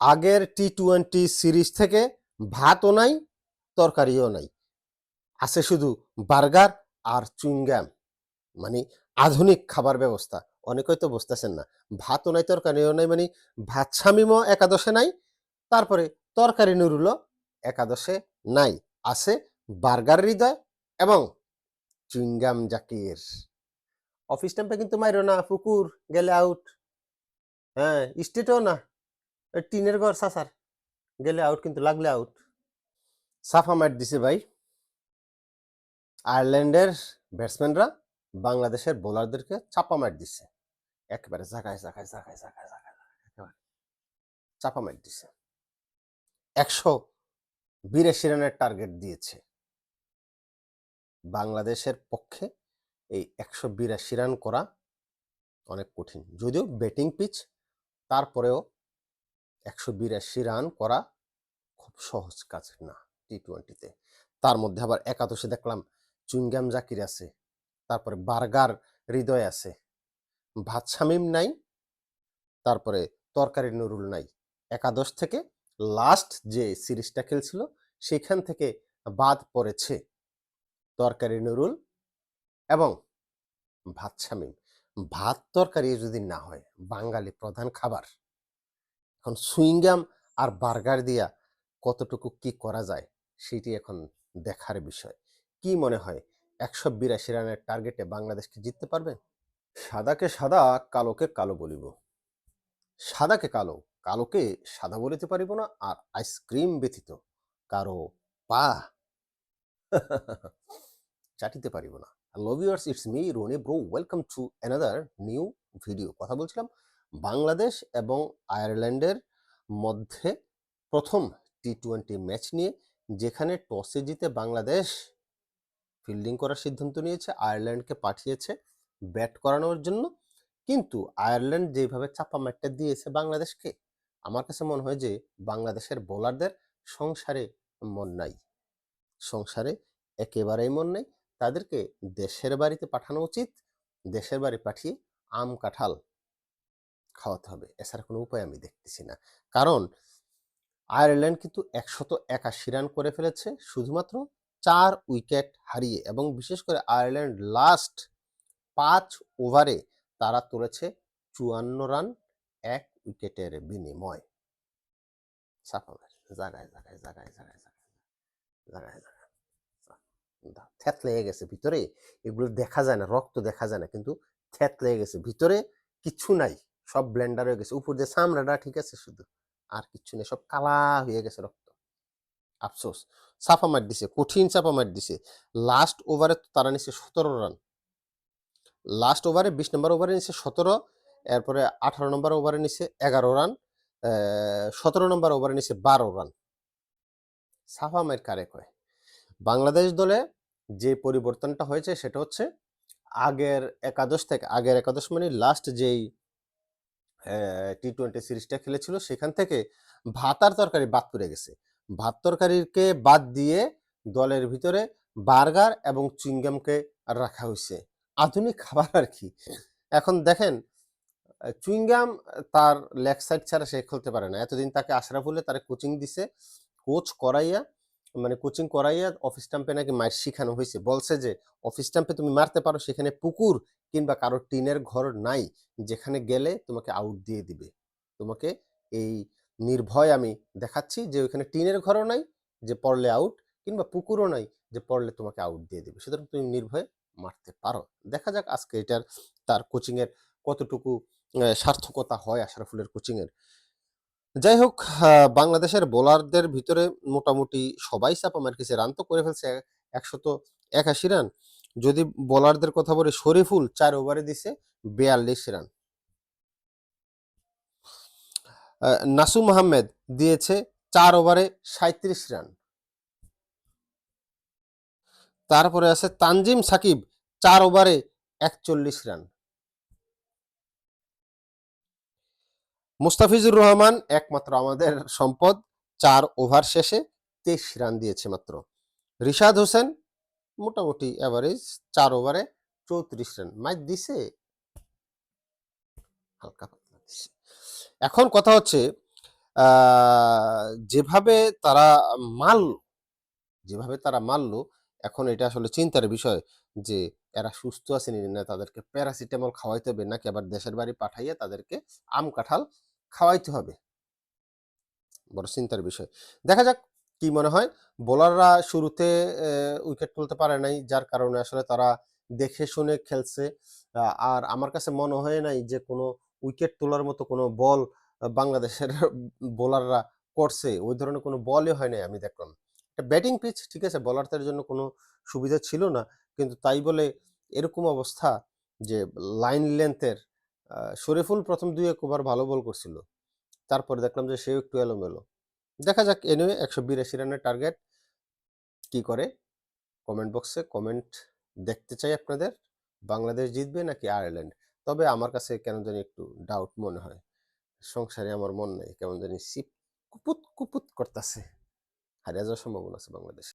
আগের T twenty series থেকে ভাতও নাই, তরকারিও নাই। আছে শুধু বার্গার আর চুইংগাম মানে আধুনিক খাবার ব্যবস্থা। অনেকেই তো বুঝতেছেন না, ভাতও নাই, তরকারিও নাই মানে ভাত শামিমও একাদশে নাই, তারপরে তরকারি নুরুলও একাদশে নাই। আছে বার্গার হৃদয় এবং চুইংগাম জাকির। অফিস টাইমটা কিন্তু মাইরো না, পুকুর গেলে আউট হ্যাঁ স্টেটও না। টিনের ঘর সাসার গেলে আউট কিন্তু লাগলে আউট সাফা মার দিছে ভাই। আয়ারল্যান্ডের ব্যাটসম্যানরা বাংলাদেশের বোলারদেরকে চাপা মার দিছে। একেবারে জাগায় জাগায় জাগায় জাগায় চাপা মার দিছে। একশো বিরাশি রানের টার্গেট দিয়েছে। বাংলাদেশের পক্ষে এই একশো বিরাশি রান করা অনেক কঠিন। যদিও ব্যাটিং পিচ তারপরেও একশো বিরাশি রান করা খুব সহজ কাজ না টি টোয়েন্টিতে তার মধ্যে আবার একাদশে দেখলাম চুইংগাম জাকির আছে, তারপরে বার্গার হৃদয় আছে ভাত শামিম নাই, তারপরে তরকারি নুরুল নাই। একাদশ থেকে লাস্ট যে সিরিজটা খেলছিল, সেখান থেকে বাদ পড়েছে তরকারি নুরুল এবং ভাত শামিম ভাত তরকারি যদি না হয়, বাঙালি প্রধান খাবার। এখন সুইংগাম আর বার্গার দিয়া কতটুকু কি করা যায়, সেটি এখন দেখার বিষয়। কি মনে হয়, একশো বিরাশি রানের টার্গেটে বাংলাদেশকে জিততে পারবে? সাদাকে সাদা, কালোকে কালো বলিব। সাদাকে কালো, কালোকে সাদা বলিতে পারিব না আর আইসক্রিম ব্যতীত কারও পা চাটিতে পারিব না। Hello viewers it's me Roni bro welcome to another new video কথা বলছিলাম বাংলাদেশ এবং আয়ারল্যান্ডের মধ্যে প্রথম টি টোয়েন্টি ম্যাচ নিয়ে, যেখানে টসে জিতে বাংলাদেশ ফিল্ডিং করার সিদ্ধান্ত নিয়েছে, আয়ারল্যান্ডকে পাঠিয়েছে ব্যাট করানোর জন্য। কিন্তু আয়ারল্যান্ড যেভাবে চাপা ম্যাটটা দিয়েছে বাংলাদেশকে, আমার কাছে মনে হয় যে বাংলাদেশের বোলারদের সংসারে মন নাই। সংসারে একেবারেই মন নেই। তাদেরকে দেশের বাড়িতে পাঠানো উচিত। দেশের বাড়ি পাঠিয়ে আম কাঁঠাল খাওয়াতে হবে। এছাড়া কোনো উপায় আমি দেখতেছি না। কারণ আয়ারল্যান্ড কিন্তু একশত একাশি রান করে ফেলেছে শুধুমাত্র চার উইকেট হারিয়ে এবং বিশেষ করে আয়ারল্যান্ড লাস্ট পাঁচ ওভারে তারা তুলেছে চুয়ান্ন রান এক উইকেটের বিনিময়। জাগায় জাগায় জাগায় জাগায় জাগায় জাগায় থ্যাত লেগে গেছে ভিতরে। এগুলো দেখা যায় না, রক্ত দেখা যায় না, কিন্তু থ্যাত লেগে গেছে। ভিতরে কিছু নাই। সব ব্লেন্ডার হয়ে গেছে। উপর দিয়ে চামড়াটা, ঠিক আছে, শুধু আর কিচ্ছু নেই, সব কালা হয়ে গেছে রক্ত। আফসোস। চাপা মার দিছে, কঠিন চাপা মার দিছে। লাস্ট ওভারে তারা নিচ্ছে সতেরো রান লাস্ট ওভারে বিশ নম্বর ওভারে নিচ্ছে সতেরো, এরপরে আঠারো নম্বর ওভারে নিচ্ছে এগারো রান সতেরো নম্বর ওভারে নিচ্ছে বারো রান সাফা মায়ের কারে কয়? বাংলাদেশ দলে যে পরিবর্তনটা হয়েছে সেটা হচ্ছে আগের একাদশ থেকে, আগের একাদশ মানে লাস্ট যেই টি টোয়েন্টি সিরিজটা খেলেছিল। সেখান থেকে ভাত আর তরকারি বাদ পড়ে গেছে। ভাত তরকারিকে বাদ দিয়ে দলের ভিতরে বার্গার এবং চুইংগামকে রাখা হয়েছে। আধুনিক খাবার আর কি। এখন দেখেন, চুইংগাম তার লেগ সাইড ছাড়া সে খেলতে পারে না। এতদিন তাকে আশরাফুলে তার কোচিং দিছে। কোচ করাইয়া মানে কোচিং করাইয়া অফিস স্টাম্পে নাকি মার শিখানো হয়েছে বলছে যে অফিস স্টাম্পে তুমি মারতে পারো, সেখানে পুকুর কিংবা কারও টিনের ঘর নাই, যেখানে গেলে তোমাকে আউট দিয়ে দিবে। তোমাকে এই নির্ভয় আমি দেখাচ্ছি যে, ওইখানে টিনের ঘরও নাই, যে পড়লে আউট কিংবা পুকুরও নাই, যে পড়লে তোমাকে আউট দিয়ে দিবে। সুতরাং তুমি নির্ভয়ে মারতে পারো। দেখা যাক আজকে এটার, তার কোচিংয়ের কতটুকু সার্থকতা হয় আশরাফুলের কোচিংয়ের যাই হোক বাংলাদেশের বোলারদের ভিতরে মোটামুটি সবাই চাপা মার খেয়েছে, রান তো করে ফেলছে একশত একাশি রান। যদি বোলারদের কথা বলি, শরীফুল চার ওভারে দিছে, বিয়াল্লিশ রান। নাসুম আহমেদ দিয়েছে চার ওভারে সাঁত্রিশ রান। তারপরে আছে তানজিম সাকিব, চার ওভারে একচল্লিশ রান। মুস্তাফিজুর রহমান একমাত্র আমাদের সম্পদ, চার ওভার শেষে তেইশ রান দিয়েছে মাত্র। রিশাদ হোসেন মোটামুটি অ্যাভারেজ চার ওভারে চৌত্রিশ রান। ম্যাচ দিছে? এখন কথা হচ্ছে যেভাবে তারা মারল, যেভাবে তারা মারল, এখন এটা আসলে চিন্তার বিষয় যে এরা সুস্থ আছে না, তাদেরকে প্যারাসিটামল খাওয়াইতে হবে নাকি আবার দেশের বাড়ি পাঠাইয়ে তাদেরকে আম কাঁঠাল খাওয়াইতে হবে। বড় চিন্তার বিষয়। দেখা যাক কি মনে হয়। বোলাররা শুরুতে উইকেট তুলতে পারে নাই, যার কারণে আসলে তারা দেখে শুনে খেলছে। আর আমার কাছে মনে হয় নাই যে কোনো উইকেট তোলার মতো কোনো বল বাংলাদেশের বোলাররা করছে। ওই ধরনের কোনো বলই হয় নাই আমি দেখলাম। ব্যাটিং পিচ, ঠিক আছে, বোলারদের জন্য কোনো সুবিধা ছিল না। কিন্তু তাই বলে এরকম অবস্থা যে লাইন লেন্থের শরীফুল প্রথম দুই এক ওভার ভালো বল করছিল। তারপরে দেখলাম যে সেও একটু এলোমেলো। দেখা যাক এনিওয়ে একশো বিরাশি রানের টার্গেট কি করে? কমেন্ট বক্সে কমেন্ট দেখতে চাই আপনাদের। বাংলাদেশ জিতবে নাকি আয়ারল্যান্ড? তবে আমার কাছে কেন জানি একটু ডাউট মনে হয়। সংসারে আমার মন নেই, কেমন জানি সিপ কুপুত কুপুত করতেছে। হারিয়ে যাওয়ার সম্ভাবনা আছে বাংলাদেশ।